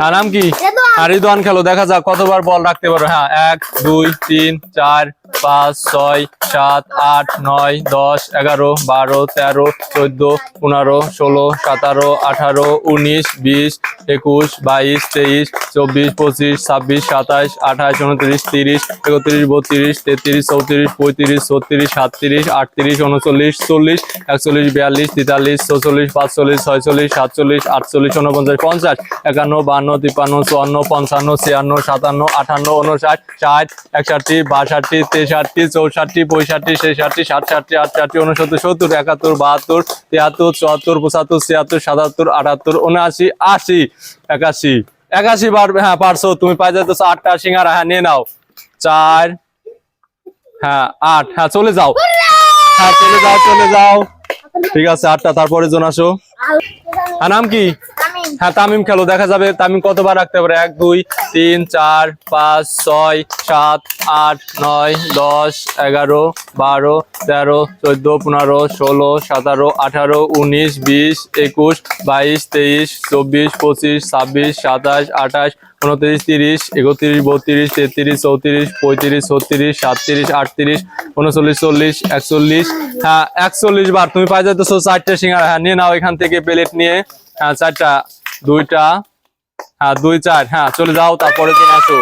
হ্যাঁ নাম কি আর রিদওয়ান খেলো দেখা যাক কতবার বল রাখতে পারো হ্যাঁ এক দুই তিন চার পাঁচ, ছয়, সাত, আট, নয়, দশ, এগারো, বারো, তেরো, চোদ্দ, পনেরো, ষোলো, সতেরো, আঠারো, উনিশ, বিশ, একুশ, বাইশ, তেইশ, চব্বিশ, পঁচিশ, ছাব্বিশ সাতাশ আঠাশ উনত্রিশ, তিরিশ, একত্রিশ, বত্রিশ, তেত্রিশ, চৌত্রিশ, পঁয়ত্রিশ, ছত্রিশ, সাতত্রিশ, আটত্রিশ, উনচল্লিশ, চল্লিশ, একচল্লিশ, বিয়াল্লিশ, তেতাল্লিশ চৌচল্লিশ পাঁচচল্লিশ, ছয়চল্লিশ, সাতচল্লিশ, আটচল্লিশ উনপঞ্চাশ পঞ্চাশ, একান্ন, বান্ন, তিপ্পান্ন, চুয়ান্ন, পঞ্চান্ন, ছিয়ান্ন, সাতান্ন, আঠান্ন উনষাট ষাট, একষট্টি, বাষট্টি, তেষট্টি চৌষট্টি পঁয়ষট্টি ছেষট্টি আটষট্টি উনসত্তর সত্তর একাত্তর বাহাত্তর তিয়াত্তর চুয়াত্তর পঁচাত্তর ছিয়াত্তর সাতাত্তর আটাত্তর উনআশি আশি একাশি একাশি বার হ্যাঁ পারছ তুমি পাই যাইতেছ আটটা সিঙ্গারা হ্যাঁ নিয়ে নাও। চার হ্যাঁ আট হ্যাঁ চলে যাও। হ্যাঁ চলে যাও চলে যাও। ঠিক আছে আটটা তারপরে জন আসো। হ্যাঁ নাম কি? হ্যাঁ তামিম খেলো, দেখা যাবে তামিম কতবার রাখতে পারে? এক, দুই, তিন, চার, পাঁচ, ছয়, সাত, আট, নয়, দশ, এগারো, বারো, তেরো, চোদ্দ, পনেরো, ষোলো, সতেরো, আঠারো, উনিশ, বিশ, একুশ, বাইশ, তেইশ, চব্বিশ, পঁচিশ, ছাব্বিশ, সাতাশ, আঠাশ, উনত্রিশ, তিরিশ, একত্রিশ, বত্রিশ, তেত্রিশ, চৌত্রিশ, পঁয়ত্রিশ, ছত্রিশ, সাতত্রিশ, আটত্রিশ, উনচল্লিশ, চল্লিশ, একচল্লিশ। হ্যাঁ একচল্লিশ বার। তুমি পাই যাইতেছো, চারটে সিঙ্গারা। হ্যাঁ নিয়ে নাও এখান থেকে প্লেট নিয়ে। হ্যাঁ চারটা দুইটা হ্যাঁ দুই চার হ্যাঁ চলে যাও তারপরে দিন আসো।